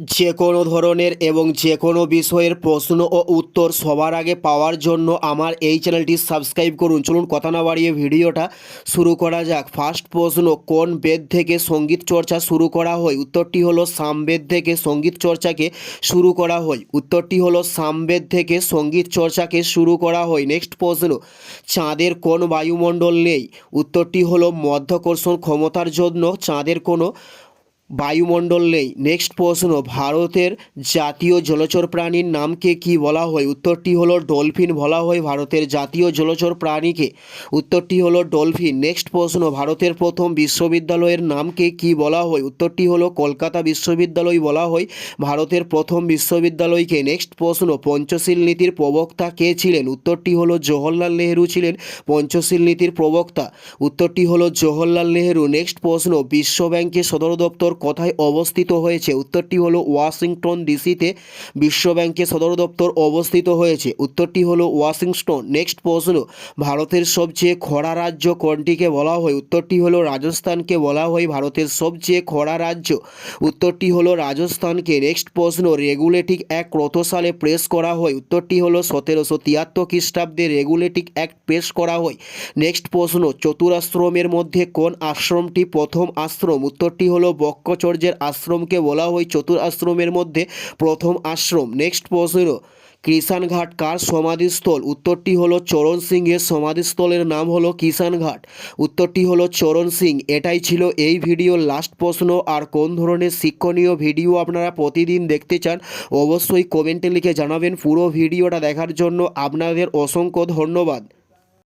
যে কোনো ধরনের এবং যে কোনো বিষয়ের প্রশ্ন ও উত্তর সবার আগে পাওয়ার জন্য আমার এই চ্যানেলটি সাবস্ক্রাইব করুন। চলুন কথা না বাড়িয়ে ভিডিওটা শুরু করা যাক। ফার্স্ট প্রশ্ন, কোন বেদ থেকে সংগীত চর্চা শুরু করা হয়? উত্তরটি হলো সামবেদ থেকে সংগীত চর্চাকে শুরু করা হয়। উত্তরটি হলো সামবেদ থেকে সংগীত চর্চাকে শুরু করা হয়। নেক্সট প্রশ্ন, চাঁদের কোন বায়ুমণ্ডল নেই? উত্তরটি হলো মধ্যাকর্ষণ ক্ষমতার জন্য চাঁদের কোনো বায়ুমণ্ডল নেই। নেক্সট প্রশ্ন, ভারতের জাতীয় জলচর প্রাণীর নামকে কি বলা হয়? উত্তরটি হলো ডলফিন। বলা হয় ভারতের জাতীয় জলচর প্রাণীকে। উত্তরটি হলো ডলফিন। নেক্সট প্রশ্ন, ভারতের প্রথম বিশ্ববিদ্যালয়ের নামকে কি বলা হয়? উত্তরটি হলো কলকাতা বিশ্ববিদ্যালয় বলা হয় ভারতের প্রথম বিশ্ববিদ্যালয়কে। নেক্সট প্রশ্ন, পঞ্চশীল নীতির প্রবক্তা কে ছিলেন? উত্তরটি হলো জওহরলাল নেহেরু ছিলেন পঞ্চশীল নীতির প্রবক্তা। উত্তরটি হলো জওহরলাল নেহেরু। নেক্সট প্রশ্ন বিশ্ব ব্যাংকের সদর দপ্তর কোথায় অবস্থিত হয়েছে? উত্তরটি হলো ওয়াশিংটন ডিসিতে বিশ্ব ব্যাংকের সদর দপ্তর অবস্থিত হয়েছে। উত্তরটি হলো ওয়াশিংটন। নেক্সট প্রশ্ন, ভারতের সবচেয়ে খরা রাজ্য কোনটিকে বলা হয়? উত্তরটি হলো রাজস্থানকে বলা হয় ভারতের সবচেয়ে খরা রাজ্য। উত্তরটি হলো রাজস্থানকে। নেক্সট প্রশ্ন, রেগুলেটিক অ্যাক্ট কত সালে প্রেস করা হয়? উত্তরটি হলো সতেরোশো তিয়াত্তর খ্রিস্টাব্দে রেগুলেটিক অ্যাক্ট পেশ করা হয়। নেক্সট প্রশ্ন, চতুরাশ্রমের মধ্যে কোন আশ্রমটি প্রথম আশ্রম? উত্তরটি হলো বক্কচর্যের আশ্রমকে বলা হয় চতুর আশ্রমের মধ্যে প্রথম আশ্রম। নেক্সট প্রশ্ন কৃষাণঘাট কার সমাধিস্থল? উত্তরটি হলো চরণ সিংহের সমাধিস্থলের নাম হলো কিষানঘাট উত্তরটি হলো চরণ সিং। এটাই ছিল এই ভিডিওর লাস্ট প্রশ্ন। আর কোন ধরনের শিক্ষণীয় ভিডিও আপনারা প্রতিদিন দেখতে চান, অবশ্যই কমেন্টে লিখে জানাবেন। পুরো ভিডিওটা দেখার জন্য আপনাদের অসংখ্য ধন্যবাদ।